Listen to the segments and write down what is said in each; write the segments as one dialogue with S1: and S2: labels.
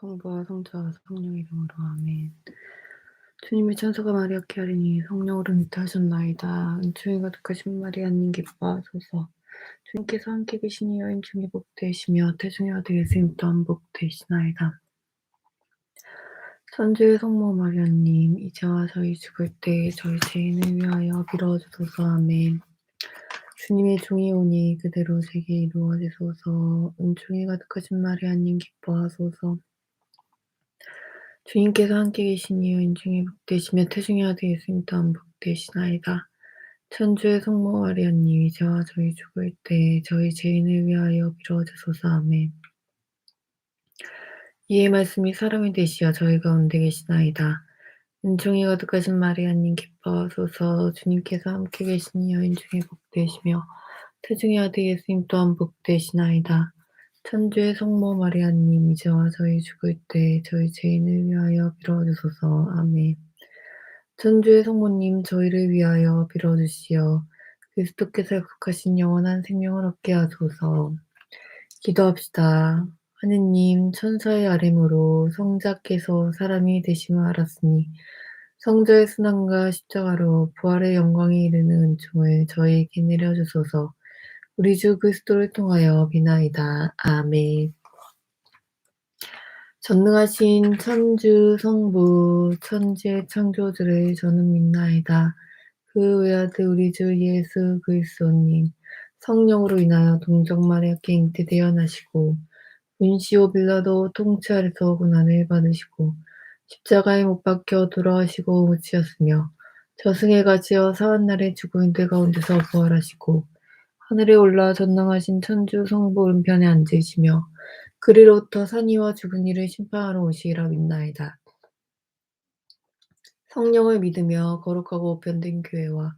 S1: 성부와 성자와 성령 이름으로 아멘. 주님의 천사가 마리아께 하리니 성령으로 잉태하셨나이다. 은총이 가득하신 마리아님 기뻐하소서. 주님께서 함께 계시니 여인 중에 복되시며 태중의 아들 예수님 또한 복되시나이다. 천주의 성모 마리아님 이제와 저희 죽을 때 저희 죄인을 위하여 빌어주소서 아멘. 주님의 종이 오니 그대로 제게 이루어지소서. 은총이 가득하신 마리아님 기뻐하소서. 주님께서 함께 계시니 여인 중에 복되시며 태중의 아들 예수님 또한 복되시나이다. 천주의 성모 마리아님 이제와 저희 죽을 때 저희 죄인을 위하여 빌어주소서 아멘. 이의 말씀이 사람이 되시어 저희 가운데 계시나이다. 은총이 가득하신 마리아님 기뻐하소서 주님께서 함께 계시니 여인 중에 복되시며 태중의 아들 예수님 또한 복되시나이다. 천주의 성모 마리아님 이제와 저희 죽을 때 저희 죄인을 위하여 빌어주소서 아멘. 천주의 성모님 저희를 위하여 빌어주시어 그리스도께서 약속하신 영원한 생명을 얻게 하소서. 기도합시다. 하느님 천사의 아뢰므로 성자께서 사람이 되심을 알았으니 성자의 순환과 십자가로 부활의 영광에 이르는 은총을 저희에게 내려주소서. 우리 주 그리스도를 통하여 비나이다. 아멘. 전능하신 천주 성부 천지의 창조주를 저는 믿나이다. 그 외아들 우리 주 예수 그리스도님 성령으로 인하여 동정 마리아께 잉태되어 나시고 문시오 빌라도 통치 아래서 고난을 받으시고 십자가에 못 박혀 돌아가시고 묻히었으며 저승에 가지어 사한 날에 죽은 이들 가운데서 부활하시고 하늘에 올라 전능하신 천주 성부 은편에 앉으시며 그리로부터 산이와 죽은 이를 심판하러 오시리라 믿나이다. 성령을 믿으며 거룩하고 변된 교회와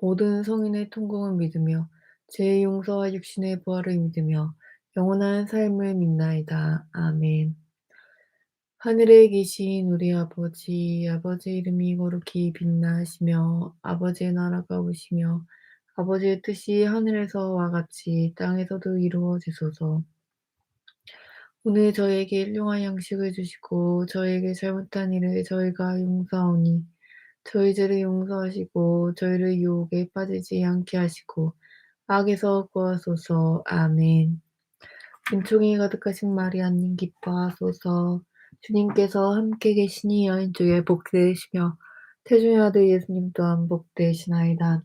S1: 모든 성인의 통공을 믿으며 죄의 용서와 육신의 부활을 믿으며 영원한 삶을 믿나이다. 아멘. 하늘에 계신 우리 아버지, 아버지 이름이 거룩히 빛나시며 아버지의 나라가 오시며 아버지의 뜻이 하늘에서와 같이 땅에서도 이루어지소서. 오늘 저에게 일용할 양식을 주시고 저에게 잘못한 일을 저희가 용서하오니 저희 죄를 용서하시고 저희를 유혹에 빠지지 않게 하시고 악에서 구하소서. 아멘. 은총이 가득하신 마리아님 기뻐하소서. 주님께서 함께 계시니 여인 중에 복되시며 태중의 아들 예수님 또한 복되시나이다.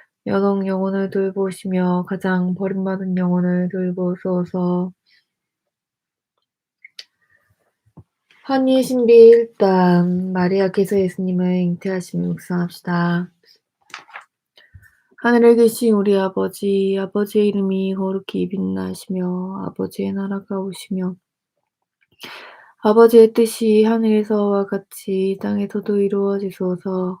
S1: 여성 영혼을 돌보시며 가장 버림받은 영혼을 돌보소서. 환희의 신비 1단 마리아께서 예수님을 잉태하심을 묵상합시다. 하늘에 계신 우리 아버지, 아버지의 이름이 거룩히 빛나시며 아버지의 나라가 오시며 아버지의 뜻이 하늘에서와 같이 땅에서도 이루어지소서.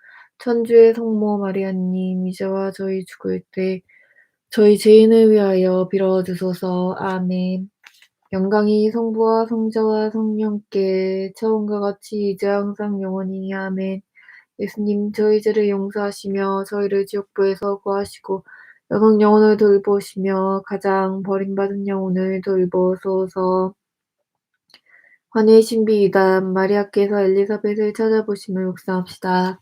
S1: 천주의 성모 마리아님 이제와 저희 죽을 때 저희 죄인을 위하여 빌어주소서. 아멘. 영광이 성부와 성자와 성령께 처음과 같이 이제 항상 영원히 아멘. 예수님 저희 죄를 용서하시며 저희를 지옥불에서 구하시고 여성 영혼을 돌보시며 가장 버림받은 영혼을 돌보소서. 환희의 신비 이단 마리아께서 엘리사벳을 찾아보심을 묵상합시다.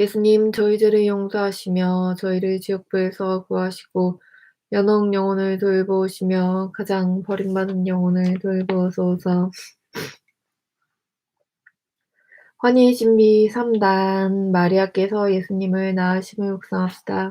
S1: 예수님 저희 죄를 용서하시며 저희를 지옥불에서 구하시고 연옥 영혼을 돌보시며 가장 버림받은 영혼을 돌보소서. 환희 신비 3단 마리아께서 예수님을 낳으심을 묵상합시다.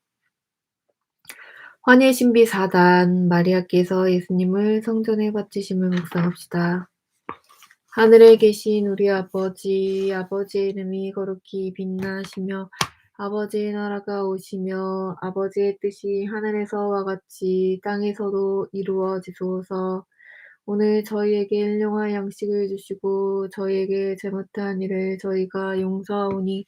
S1: 환희 신비 사단 마리아께서 예수님을 성전에 바치심을 묵상합시다. 하늘에 계신 우리 아버지, 아버지의 이름이 거룩히 빛나시며 아버지의 나라가 오시며 아버지의 뜻이 하늘에서와 같이 땅에서도 이루어지소서. 오늘 저희에게 일용할 양식을 주시고 저희에게 잘못한 일을 저희가 용서하오니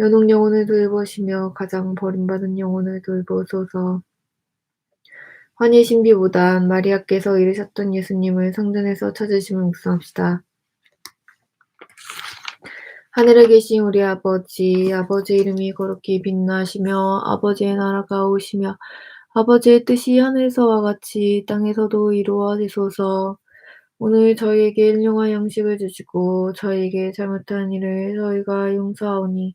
S1: 연옥 영혼을 돌보시며 가장 버림받은 영혼을 돌보소서. 환희 신비보단 마리아께서 이르셨던 예수님을 성전에서 찾으심을 묵상합시다. 하늘에 계신 우리 아버지, 아버지 이름이 거룩히 빛나시며 아버지의 나라가 오시며 아버지의 뜻이 하늘에서와 같이 땅에서도 이루어지소서. 오늘 저희에게 일용할 양식을 주시고 저희에게 잘못한 일을 저희가 용서하오니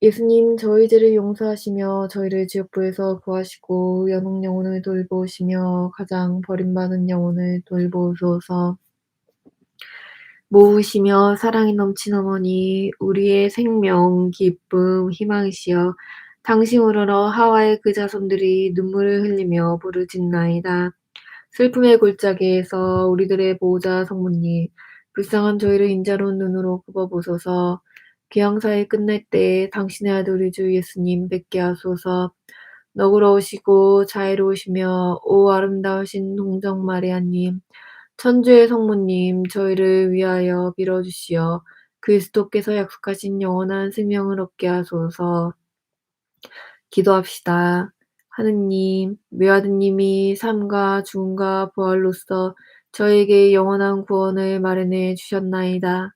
S1: 예수님 저희 죄를 용서하시며 저희를 지옥불에서 구하시고 연옥 영혼을 돌보시며 가장 버림받은 영혼을 돌보소서. 모으시며 사랑이 넘친 어머니 우리의 생명 기쁨 희망이시여 당신으로 하와의 그 자손들이 눈물을 흘리며 부르짖나이다. 슬픔의 골짜기에서 우리들의 보호자 성모님 불쌍한 저희를 인자로운 눈으로 굽어보소서. 귀양사에 끝날 때 당신의 아들 우리 주 예수님 뵙게 하소서. 너그러우시고 자애로우시며 오 아름다우신 동정 마리아님 천주의 성모님 저희를 위하여 빌어주시어 그리스도께서 약속하신 영원한 생명을 얻게 하소서. 기도합시다. 하느님, 외아드님이 삶과 죽음과 부활로서 저에게 영원한 구원을 마련해 주셨나이다.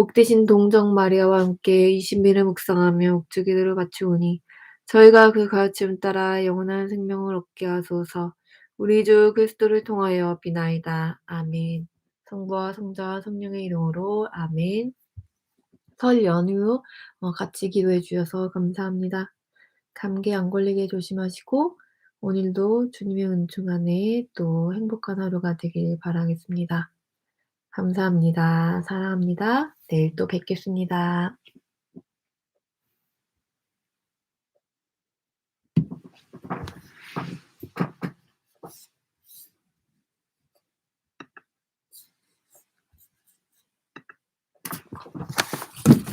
S1: 복되신 동정 마리아와 함께 이 신비를 묵상하며 옥주기도를 바치오니 저희가 그 가르침 따라 영원한 생명을 얻게 하소서. 우리 주 그리스도를 통하여 비나이다. 아멘. 성부와 성자와 성령의 이름으로 아멘. 설 연휴 어, 같이 기도해 주셔서 감사합니다. 감기 안 걸리게 조심하시고 오늘도 주님의 은총 안에 또 행복한 하루가 되길 바라겠습니다. 감사합니다. 사랑합니다. 내일 또 뵙겠습니다.